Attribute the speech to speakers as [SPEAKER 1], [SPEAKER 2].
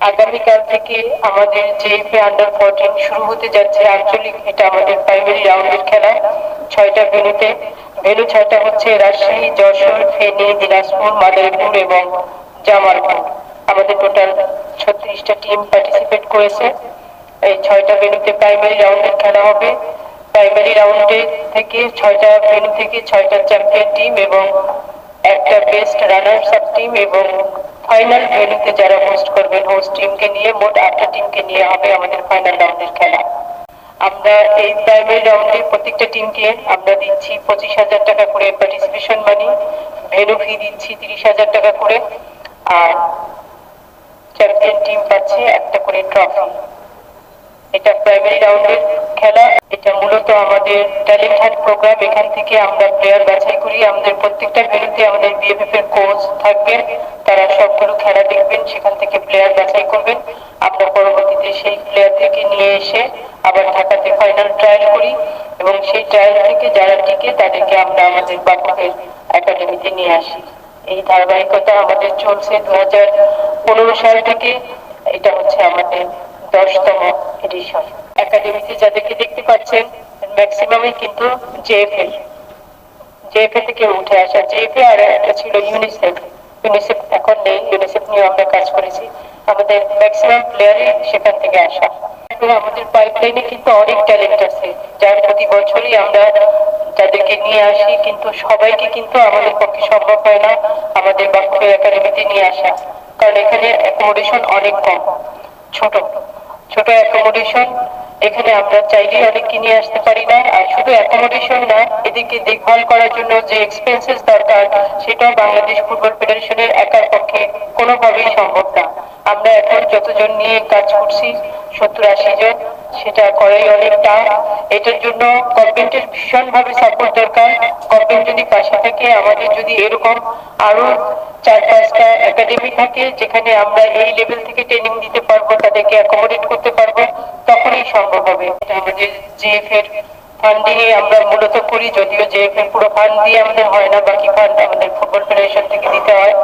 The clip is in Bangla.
[SPEAKER 1] আগামীকাল থেকে আমাদের জেএফএ আন্ডার ফোরটিন শুরু হতে যাচ্ছে আঞ্চলিক এটা আমাদের প্রাইমারি রাউন্ডের খেলা। ছয়টা ভেনুতে ভেনু ছয়টা হচ্ছে রাজশাহী, যশোর, ফেনী, দিনাজপুর, মাদারীপুর এবং জামালপুর। আমাদের টোটাল ছত্রিশটা টিম পার্টিসিপেট করেছে। এই ছয়টা ভেনুতে প্রাইমারি রাউন্ডের খেলা হবে। প্রাইমারি রাউন্ডে থেকে ছয়টা ভেনু থেকে ছয়টা চ্যাম্পিয়ন টিম এবং একটা বেস্ট রানার্স আপ টিম এবং ফাইনাল ভেন্যুতে যারা হোস্ট করবেন হোস্ট টিমকে নিয়ে মোট আটটা টিমকে নিয়ে হবে আমাদের ফাইনাল রাউন্ডের খেলা। আমরা এই প্রাইমারি রাউন্ডে প্রত্যেকটা টিমকে আমরা দিচ্ছি পঁচিশ হাজার টাকা করে পার্টিসিপেশন মানি ভেনু ফি দিচ্ছি তিরিশ হাজার টাকা করে, আর চ্যাম্পিয়ন টিম পাচ্ছে একটা করে ট্রফি এটা প্রাইমারি রাউন্ডের খেলা। এটা মূলত আমাদের ট্যালেন্ট হান্ট প্রোগ্রাম এখান থেকে আমরা প্লেয়ার বাছাই করি। আমাদের প্রত্যেকটা ভেন্যুতে আমাদের বিএফএফ এর কোচ থাকবেন তারা সবগুলো খেলা দেখবেন, সেখান থেকে প্লেয়ার বাছাই করবেন। আমরা পরবর্তীতে সেই প্লেয়ার থেকে নিয়ে এসে আবার ঢাকাতে ফাইনাল ট্রায়াল করি এবং সেই ট্রায়াল থেকে যারা টিকে, তাদেরকে আমরা আমাদের বাপকের একাডেমিতে নিয়ে আসি। এই ধারাবাহিকতা আমাদের চলছে দু হাজার পনেরো সাল থেকে। এটা হচ্ছে আমাদের দশতম এডিশন একাডেমিতে যাদেরকে দেখতে পাচ্ছেন ম্যাক্সিমামই কিন্তু জেএফএ জেএফএ থেকে উঠে আসা। জেএফএ আর একটা ছিল ইউনিসেফ ইউনিসেফ এখন নেই। ইউনিসেফ নিয়ে আমরা কাজ করেছি। আমাদের ম্যাক্সিমাম প্লেয়ারই সেখান থেকে আসা। আমাদের পাইপলাইনে কিন্তু অনেক ট্যালেন্ট আছে। যার প্রতি বছরই আমরা যাদেরকে নিয়ে আসি, কিন্তু সবাইকে কিন্তু আমাদের পক্ষে সম্ভব হয় না আমাদের বাক্য একাডেমিতে নিয়ে আসা। কারণ এখানে অ্যাকোমোডেশন অনেক কম, ছোট। ছোট অ্যাকোমোডেশন এখানে আমরা চাইলে অনেককে নিয়ে আসতে পারি না। আর শুধু অ্যাকোমোডেশন না, এদিকে দেখভাল করার জন্য যে এক্সপেন্সেস দরকার, সেটাও বাংলাদেশ ফুটবল ফেডারেশনের একার পক্ষে কোনোভাবেই সম্ভব না। আমরা এখন যতজন নিয়ে কাজ করছি, সত্তর আশি জন সেটা করাই অনেক টাফ এটার জন্য গভর্নমেন্টের ভীষণভাবে সাপোর্ট দরকার। গভর্নমেন্ট যদি পাশে থাকে আমাদের যদি এরকম আরও চার পাঁচটা একাডেমি থাকে, যেখানে আমরা এই লেভেল থেকে ট্রেনিং দিতে পারব, তাদেরকে অ্যাকোমোডেট করতে পারব, তখনই সম্ভব হবে। আমাদের জিএফ এর ফান্ডিং এ আমরা মূলত করি, যদিও জিএফ এর পুরো ফান্ড দিয়ে আমাদের হয় না, বাকি ফান্ড আমাদের ফুটবল ফেডারেশন থেকে দিতে হয়।